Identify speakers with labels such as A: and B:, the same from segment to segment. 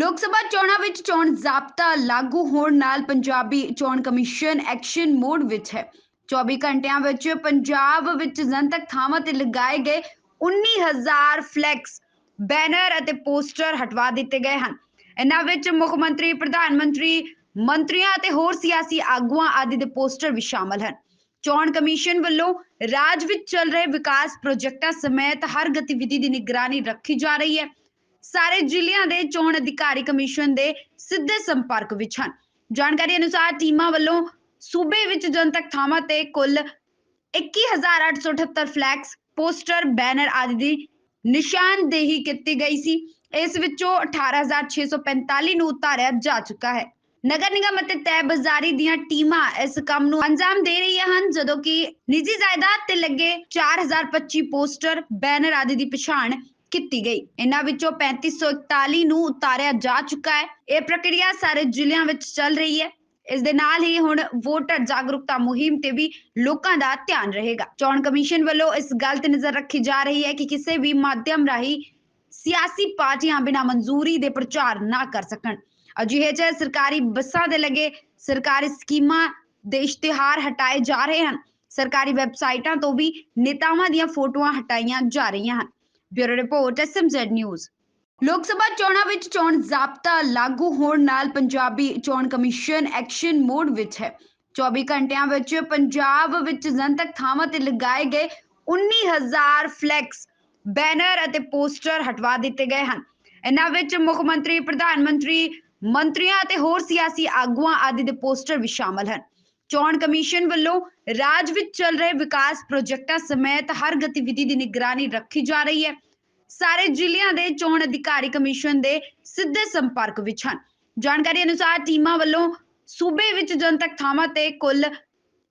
A: ਲੋਕ ਸਭਾ ਚੋਣਾਂ ਵਿੱਚ ਚੋਣ ਜ਼ਾਬਤਾ ਲਾਗੂ ਹੋਣ ਨਾਲ ਪੰਜਾਬੀ ਚੋਣ ਕਮਿਸ਼ਨ ਐਕਸ਼ਨ ਮੋਡ ਵਿੱਚ ਹੈ। 24 ਘੰਟਿਆਂ ਵਿੱਚ ਪੰਜਾਬ ਵਿੱਚ ਜਨਤਕ ਥਾਵਾਂ ਤੇ ਲਗਾਏ ਗਏ 19000 ਫਲੈਕਸ, ਬੈਨਰ ਅਤੇ ਪੋਸਟਰ ਹਟਵਾ ਦਿੱਤੇ ਗਏ ਹਨ। ਇਹਨਾਂ ਵਿੱਚ ਮੁੱਖ ਮੰਤਰੀ, ਪ੍ਰਧਾਨ ਮੰਤਰੀ, ਮੰਤਰੀਆਂ ਅਤੇ ਹੋਰ ਸਿਆਸੀ ਆਗੂਆਂ ਆਦਿ ਦੇ ਪੋਸਟਰ ਵੀ ਸ਼ਾਮਲ ਹਨ। ਚੋਣ ਕਮਿਸ਼ਨ ਵੱਲੋਂ ਰਾਜ ਵਿੱਚ ਚੱਲ ਰਹੇ ਵਿਕਾਸ ਪ੍ਰੋਜੈਕਟਾਂ ਸਮੇਤ ਹਰ ਗਤੀਵਿਧੀ ਦੀ ਨਿਗਰਾਨੀ ਰੱਖੀ ਜਾ ਰਹੀ ਹੈ। ਸਾਰੇ ਜ਼ਿਲ੍ਹਿਆਂ ਦੇ ਚੋਣ ਅਧਿਕਾਰੀ ਕਮਿਸ਼ਨ ਦੇ ਸਿੱਧੇ ਸੰਪਰਕ ਵਿੱਚ ਹਨ। ਜਾਣਕਾਰੀ ਅਨੁਸਾਰ ਟੀਮਾਂ ਵੱਲੋਂ ਸੂਬੇ ਵਿੱਚ ਜਨਤਕ ਥਾਵਾਂ ਤੇ ਕੁੱਲ 21878 ਫਲੈਕਸ ਪੋਸਟਰ, ਬੈਨਰ ਆਦਿ ਦੀ ਨਿਸ਼ਾਨਦੇਹੀ ਕੀਤੀ ਗਈ ਸੀ। ਇਸ ਵਿੱਚੋਂ 18645 ਨੂੰ ਉਤਾਰਿਆ ਜਾ ਚੁੱਕਾ ਹੈ। ਨਗਰ ਨਿਗਮ ਅਤੇ ਤੈ ਬਾਜ਼ਾਰੀ ਦੀਆਂ ਟੀਮਾਂ ਇਸ ਕੰਮ ਨੂੰ ਅੰਜਾਮ ਦੇ ਰਹੀਆਂ ਹਨ, ਜਦੋਂ ਕਿ ਨਿੱਜੀ ਜਾਇਦਾਦ ਤੇ ਲੱਗੇ 4025 ਪੋਸਟਰ, ਬੈਨਰ ਆਦਿ ਦੀ ਪਛਾਣ ਕੀਤੀ ਗਈ। ਇਹਨਾਂ ਵਿੱਚੋਂ 3541 ਨੂੰ ਉਤਾਰਿਆ ਜਾ ਚੁੱਕਾ ਹੈ। ਇਹ ਪ੍ਰਕਿਰਿਆ ਸਾਰੇ ਜ਼ਿਲ੍ਹਿਆਂ ਵਿੱਚ ਚੱਲ ਰਹੀ ਹੈ। ਇਸ ਦੇ ਨਾਲ ਹੀ ਹੁਣ ਵੋਟਰ ਜਾਗਰੂਕਤਾ ਮੁਹਿੰਮ ਤੇ ਵੀ ਲੋਕਾਂ ਦਾ ਧਿਆਨ ਰਹੇਗਾ। ਚੋਣ ਕਮਿਸ਼ਨ ਵੱਲੋਂ ਇਸ ਗੱਲ ਤੇ ਨਜ਼ਰ ਰੱਖੀ ਜਾ ਰਹੀ ਹੈ ਕਿ ਕਿਸੇ ਵੀ ਮਾਧਿਅਮ ਰਾਹੀਂ ਸਿਆਸੀ ਪਾਰਟੀਆਂ ਬਿਨਾਂ ਮਨਜ਼ੂਰੀ ਦੇ ਪ੍ਰਚਾਰ ਨਾ ਕਰ ਸਕਣ। ਅਜਿਹੇ ਚ ਸਰਕਾਰੀ ਬੱਸਾਂ ਦੇ ਲੱਗੇ ਸਰਕਾਰੀ ਸਕੀਮਾਂ ਦੇ ਇਸ਼ਤਿਹਾਰ ਹਟਾਏ ਜਾ ਰਹੇ ਹਨ। ਸਰਕਾਰੀ ਵੈਬਸਾਈਟਾਂ ਤੋਂ ਵੀ ਨੇਤਾਵਾਂ ਦੀਆਂ ਫੋਟੋਆਂ ਹਟਾਈਆਂ ਜਾ ਰਹੀਆਂ ਹਨ। Bureau report S M Z news Lok Sabha ਚੋਣਾਂ ਵਿੱਚ ਚੋਣ ਜ਼ਾਬਤਾ ਲਾਗੂ ਹੋਣ ਨਾਲ ਪੰਜਾਬੀ ਚੋਣ ਕਮਿਸ਼ਨ ਐਕਸ਼ਨ ਮੋਡ ਵਿੱਚ ਹੈ। 24 ਘੰਟਿਆਂ ਵਿੱਚ ਪੰਜਾਬ ਵਿੱਚ ਜਨਤਕ ਥਾਵਾਂ ਤੇ ਲਗਾਏ ਗਏ 19000 ਫਲੈਕਸ, ਬੈਨਰ ਅਤੇ ਪੋਸਟਰ ਹਟਵਾ ਦਿੱਤੇ ਗਏ ਹਨ। ਇਹਨਾਂ ਵਿੱਚ ਮੁੱਖ ਮੰਤਰੀ, ਪ੍ਰਧਾਨ ਮੰਤਰੀ, ਮੰਤਰੀਆਂ ਅਤੇ ਹੋਰ ਸਿਆਸੀ ਆਗੂਆਂ ਆਦਿ ਦੇ ਪੋਸਟਰ ਵੀ ਸ਼ਾਮਲ ਹਨ। ਚੋਣ ਕਮਿਸ਼ਨ ਵੱਲੋਂ ਰਾਜ ਵਿੱਚ ਚੱਲ ਰਹੇ ਵਿਕਾਸ ਪ੍ਰੋਜੈਕਟਾਂ ਸਮੇਤ ਹਰ ਗਤੀਵਿਧੀ ਦੀ ਨਿਗਰਾਨੀ ਰੱਖੀ ਜਾ ਰਹੀ ਹੈ। ਸਾਰੇ ਜ਼ਿਲ੍ਹਿਆਂ ਦੇ ਚੋਣ ਅਧਿਕਾਰੀ ਕਮਿਸ਼ਨ ਦੇ ਸਿੱਧੇ ਸੰਪਰਕ ਵਿੱਚ ਹਨ। ਜਾਣਕਾਰੀ ਅਨੁਸਾਰ ਟੀਮਾਂ ਵੱਲੋਂ ਸੂਬੇ ਵਿੱਚ ਜਨਤਕ ਥਾਵਾਂ ਤੇ ਕੁੱਲ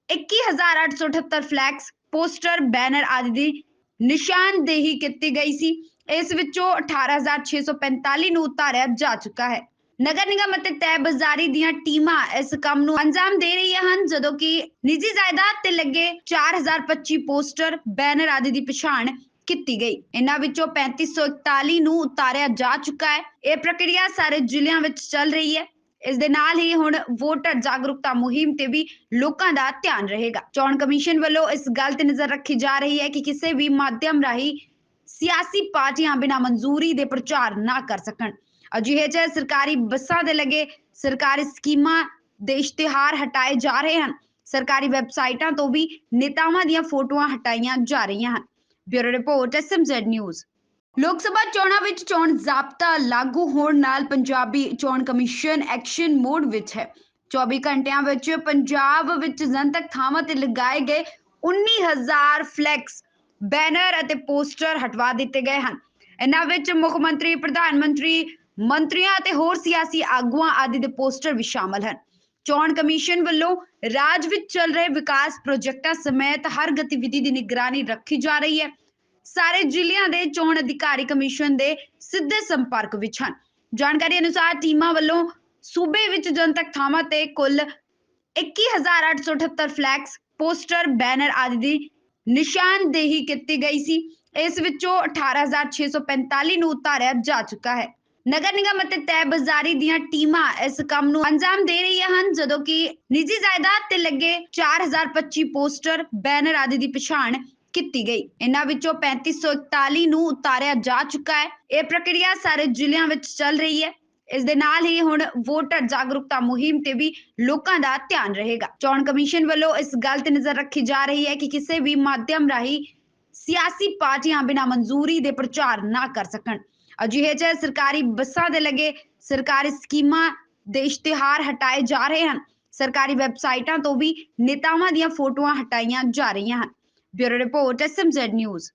A: 21878 ਫਲੈਕਸ ਪੋਸਟਰ, ਬੈਨਰ ਆਦਿ ਦੀ ਨਿਸ਼ਾਨਦੇਹੀ ਕੀਤੀ ਗਈ ਸੀ। ਇਸ ਵਿੱਚੋਂ 18645 ਨੂੰ ਉਤਾਰਿਆ ਜਾ ਚੁੱਕਾ ਹੈ। ਨਗਰ ਨਿਗਮ ਅਤੇ ਤੈ ਬਾਜ਼ਾਰੀ ਦੀਆਂ ਟੀਮਾਂ ਇਸ ਕੰਮ ਨੂੰ ਅੰਜਾਮ ਦੇ ਰਹੀਆਂ ਹਨ, ਜਦੋਂ ਕਿ ਨਿੱਜੀ ਜਾਇਦਾਦ ਤੇ ਲੱਗੇ 4025 ਪੋਸਟਰ, ਬੈਨਰ ਆਦਿ ਦੀ ਪਛਾਣ ਕੀਤੀ ਗਈ। ਇਹਨਾਂ ਵਿੱਚੋਂ 3541 ਨੂੰ ਉਤਾਰਿਆ ਜਾ ਚੁੱਕਾ ਹੈ। ਇਹ ਪ੍ਰਕਿਰਿਆ ਸਾਰੇ ਜ਼ਿਲ੍ਹਿਆਂ ਵਿੱਚ ਚੱਲ ਰਹੀ ਹੈ। ਇਸ ਦੇ ਨਾਲ ਹੀ ਹੁਣ ਵੋਟਰ ਜਾਗਰੂਕਤਾ ਮੁਹਿੰਮ ਤੇ ਵੀ ਲੋਕਾਂ ਦਾ ਧਿਆਨ ਰਹੇਗਾ। ਚੋਣ ਕਮਿਸ਼ਨ ਵੱਲੋਂ ਇਸ ਗੱਲ ਤੇ ਨਜ਼ਰ ਰੱਖੀ ਜਾ ਰਹੀ ਹੈ ਕਿ ਕਿਸੇ ਵੀ ਮਾਧਿਅਮ ਰਾਹੀਂ ਸਿਆਸੀ ਪਾਰਟੀਆਂ ਬਿਨਾਂ ਮਨਜ਼ੂਰੀ ਦੇ ਪ੍ਰਚਾਰ ਨਾ ਕਰ ਸਕਣ। ਅਜਿਹੇ ਚ ਸਰਕਾਰੀ ਬੱਸਾਂ ਦੇ ਲੱਗੇ ਸਰਕਾਰੀ ਸਕੀਮਾਂ ਦੇ ਇਸ਼ਤਿਹਾਰ ਹਟਾਏ ਜਾ ਰਹੇ ਹਨ। ਸਰਕਾਰੀ ਵੈਬਸਾਈਟਾਂ ਤੋਂ ਵੀ ਨੇਤਾਵਾਂ ਦੀਆਂ ਫੋਟੋਆਂ ਹਟਾਈਆਂ ਜਾ ਰਹੀਆਂ ਹਨ। Bureau report, S M Z news. Lok Sabha ਚੋਣਾਂ ਵਿੱਚ ਚੋਣ ਜ਼ਾਬਤਾ ਲਾਗੂ ਹੋਣ ਨਾਲ ਪੰਜਾਬੀ ਚੋਣ ਕਮਿਸ਼ਨ ਐਕਸ਼ਨ ਮੋਡ ਵਿੱਚ ਹੈ। 24 ਘੰਟਿਆਂ ਵਿੱਚ ਪੰਜਾਬ ਵਿੱਚ ਜਨਤਕ ਥਾਵਾਂ ਤੇ ਲਗਾਏ ਗਏ 19000 ਫਲੈਕਸ, ਬੈਨਰ ਅਤੇ ਪੋਸਟਰ ਹਟਵਾ ਦਿੱਤੇ ਗਏ ਹਨ। ਇਹਨਾਂ ਵਿੱਚ ਮੁੱਖ ਮੰਤਰੀ, ਪ੍ਰਧਾਨ ਮੰਤਰੀ ਮੰਤਰੀਆਂ ਅਤੇ ਹੋਰ ਸਿਆਸੀ ਆਗੂਆਂ ਆਦਿ ਦੇ ਪੋਸਟਰ ਵੀ ਸ਼ਾਮਲ ਹਨ। ਚੋਣ ਕਮਿਸ਼ਨ ਵੱਲੋਂ ਰਾਜ ਵਿੱਚ ਚੱਲ ਰਹੇ ਵਿਕਾਸ ਪ੍ਰੋਜੈਕਟਾਂ ਸਮੇਤ ਹਰ ਗਤੀਵਿਧੀ ਦੀ ਨਿਗਰਾਨੀ ਰੱਖੀ ਜਾ ਰਹੀ ਹੈ। ਸਾਰੇ ਜ਼ਿਲ੍ਹਿਆਂ ਦੇ ਚੋਣ ਅਧਿਕਾਰੀ ਕਮਿਸ਼ਨ ਦੇ ਸਿੱਧੇ ਸੰਪਰਕ ਵਿੱਚ ਹਨ। ਜਾਣਕਾਰੀ ਅਨੁਸਾਰ ਟੀਮਾਂ ਵੱਲੋਂ ਸੂਬੇ ਵਿੱਚ ਜਨਤਕ ਥਾਵਾਂ ਤੇ ਕੁੱਲ 21878 ਫਲੈਕਸ ਪੋਸਟਰ, ਬੈਨਰ ਆਦਿ ਦੀ ਨਿਸ਼ਾਨਦੇਹੀ ਕੀਤੀ ਗਈ ਸੀ। ਇਸ ਵਿੱਚੋਂ 18645 ਨੂੰ ਉਤਾਰਿਆ ਜਾ ਚੁੱਕਾ ਹੈ। ਨਗਰ ਨਿਗਮ ਅਤੇ ਤੈ ਬਾਜ਼ਾਰੀ ਦੀਆਂ ਟੀਮਾਂ ਇਸ ਕੰਮ ਨੂੰ ਅੰਜਾਮ ਦੇ ਰਹੀਆਂ ਹਨ, ਜਦੋਂ ਕਿ ਨਿੱਜੀ ਜਾਇਦਾਦ ਤੇ ਲੱਗੇ 4025 ਪੋਸਟਰ, ਬੈਨਰ ਆਦਿ ਦੀ ਪਛਾਣ ਕੀਤੀ ਗਈ। ਇਹਨਾਂ ਵਿੱਚੋਂ 3541 ਨੂੰ ਉਤਾਰਿਆ ਜਾ ਚੁੱਕਾ ਹੈ। ਇਹ ਪ੍ਰਕਿਰਿਆ ਸਾਰੇ ਜ਼ਿਲ੍ਹਿਆਂ ਵਿੱਚ ਚੱਲ ਰਹੀ ਹੈ। ਇਸ ਦੇ ਨਾਲ ਹੀ ਹੁਣ ਵੋਟਰ ਜਾਗਰੂਕਤਾ ਮੁਹਿੰਮ ਤੇ ਵੀ ਲੋਕਾਂ ਦਾ ਧਿਆਨ ਰਹੇਗਾ। ਚੋਣ ਕਮਿਸ਼ਨ ਵੱਲੋਂ ਇਸ ਗੱਲ ਤੇ ਨਜ਼ਰ ਰੱਖੀ ਜਾ ਰਹੀ ਹੈ ਕਿ ਕਿਸੇ ਵੀ ਮਾਧਿਅਮ ਰਾਹੀਂ ਸਿਆਸੀ ਪਾਰਟੀਆਂ ਬਿਨਾਂ ਮਨਜ਼ੂਰੀ ਦੇ ਪ੍ਰਚਾਰ ਨਾ ਕਰ ਸਕਣ। ਅਜਿਹੇ ਚ ਸਰਕਾਰੀ ਬੱਸਾਂ ਦੇ ਲੱਗੇ ਸਰਕਾਰੀ ਸਕੀਮਾਂ ਦੇ ਇਸ਼ਤਿਹਾਰ ਹਟਾਏ ਜਾ ਰਹੇ ਹਨ ਸਰਕਾਰੀ ਵੈਬਸਾਈਟਾਂ ਤੋਂ ਵੀ ਨੇਤਾਵਾਂ ਦੀਆਂ ਫੋਟੋਆਂ ਹਟਾਈਆਂ ਜਾ ਰਹੀਆਂ ਹਨ ਬਿਊਰੋ ਰਿਪੋਰਟ ਐਸਐਮਜ਼ੈਡ ਨਿਊਜ਼